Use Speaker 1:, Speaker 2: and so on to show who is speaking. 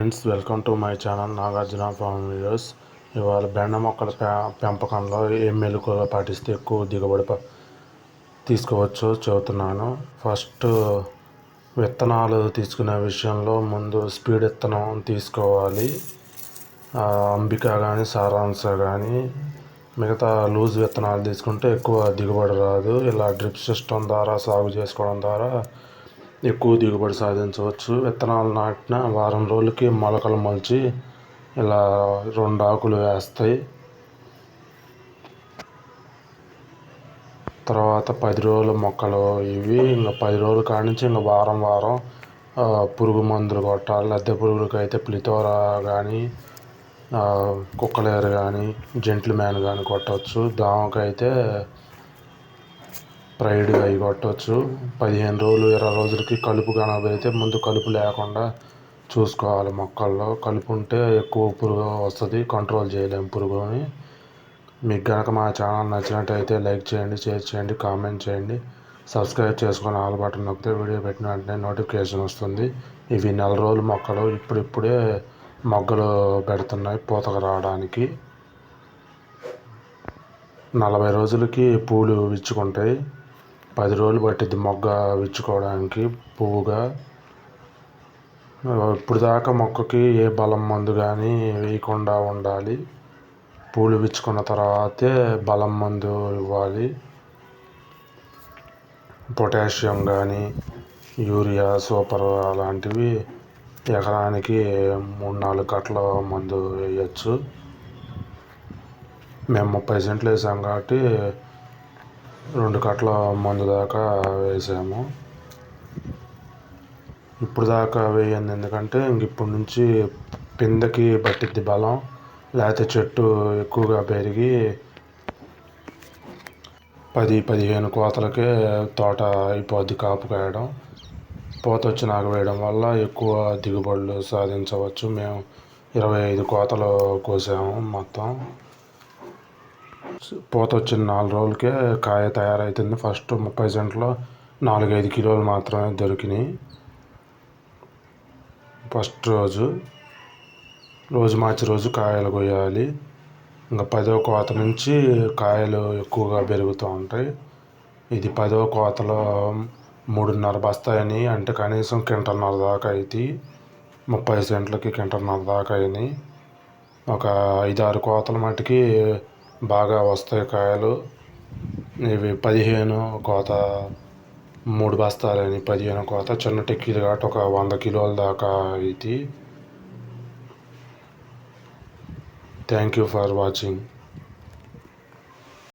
Speaker 1: Friends welcome to my channel Nagarjuna farm videos ఇవాళ బెండ మొక్కల పెంపకంలో ఏ మెలకువలు పాటిస్తే ఎక్కువ దిగుబడి తీసుకోవచ్చు చెబుతున్నాను. ఫస్ట్ విత్తనాలు తీసుకునే విషయంలో ముందు స్పీడ్ విత్తనం తీసుకోవాలి. అంబిక కానీ సారాంశ కానీ మిగతా లూజ్ విత్తనాలు తీసుకుంటే ఎక్కువ దిగుబడి రాదు. ఇలా డ్రిప్ సిస్టమ్ ద్వారా సాగు చేసుకోవడం ద్వారా ఎక్కువ దిగుబడి సాధించవచ్చు. విత్తనాలు నాటిన వారం రోజులకి మొలకలు మొలిచి ఇలా రెండు ఆకులు వేస్తాయి. తర్వాత పది రోజుల మొక్కలు ఇవి ఇంకా పది రోజుల కానించి నుంచి ఇంకా వారం వారం పురుగు మందులు కొట్టాలి. లద్దె పురుగులకి అయితే ప్లితోర కానీ కుక్కలేరు కానీ జెంట్లు మ్యాన్ కానీ కొట్టవచ్చు. దామకైతే ప్రైడ్ అవి కొట్టవచ్చు పదిహేను రోజులు ఇరవై రోజులకి కలుపు కనబడితే ముందు కలుపు లేకుండా చూసుకోవాలి మొక్కల్లో. కలుపు ఉంటే ఎక్కువ పురుగు వస్తుంది కంట్రోల్ చేయలేము పురుగుని. మీకు కనుక మా ఛానల్ నచ్చినట్టయితే లైక్ చేయండి షేర్ చేయండి కామెంట్ చేయండి. సబ్స్క్రైబ్ చేసుకొని ఆల్ బటన్ నొక్కితే వీడియో పెట్టిన వెంటనే నోటిఫికేషన్ వస్తుంది. ఇవి నెల రోజులు మొక్కలు ఇప్పుడిప్పుడే మొగ్గలు పెడుతున్నాయి పూతకు రావడానికి. నలభై రోజులకి పూలు విచ్చుకుంటాయి. పది రోజులు పట్టిద్ది మొగ్గ విచ్చుకోవడానికి పువ్వుగా. ఇప్పుడు దాకా మొక్కకి ఏ బలం మందు కానీ వేయకుండా ఉండాలి. పూలు విచ్చుకున్న తర్వాతే బలం మందు ఇవ్వాలి. పొటాషియం కానీ యూరియా సూపర్ అలాంటివి ఎకరానికి మూడు నాలుగు కట్టల మందు వేయచ్చు. మేము ముప్పై సెంట్లు వేసాం కాబట్టి రెండు కట్టల మందు దాకా వేసాము. ఇప్పుడు దాకా వేయండి. ఎందుకంటే ఇంక ఇప్పటి నుంచి పిందకి పట్టిద్ది బలం. లేకపోతే చెట్టు ఎక్కువగా పెరిగి పది పదిహేను కోతలకే తోట అయిపోద్ది కాపు కాయడం. పూత వచ్చినాక వేయడం వల్ల ఎక్కువ దిగుబడులు సాధించవచ్చు. మేము ఇరవై ఐదు కోతలు కోసాము మొత్తం. పూత వచ్చిన నాలుగు రోజులకే కాయ తయారవుతుంది ఫస్ట్ ముప్పై సెంట్లో నాలుగైదు కిలోలు మాత్రమే దొరికినాయి. ఫస్ట్ రోజు రోజు మార్చి రోజు కాయలు కొయ్యాలి. ఇంకా పదో కోత నుంచి కాయలు ఎక్కువగా పెరుగుతూ ఉంటాయి. ఇది పదో కోతలో మూడున్నర బస్తాయని అంటే కనీసం కింటన్నర దాకా అయితే ముప్పై సెంట్లకి కింటన్నర దాకా అయినాయి. ఒక ఐదారు కోతల మటుకి బాగా వస్తాయి కాయలు. ఇవి పదిహేను కోత మూడు బస్తాలని పదిహేను కోత చిన్న టెక్కీలు కాబట్టి ఒక వంద కిలోల దాకా ఇది. Thank you for watching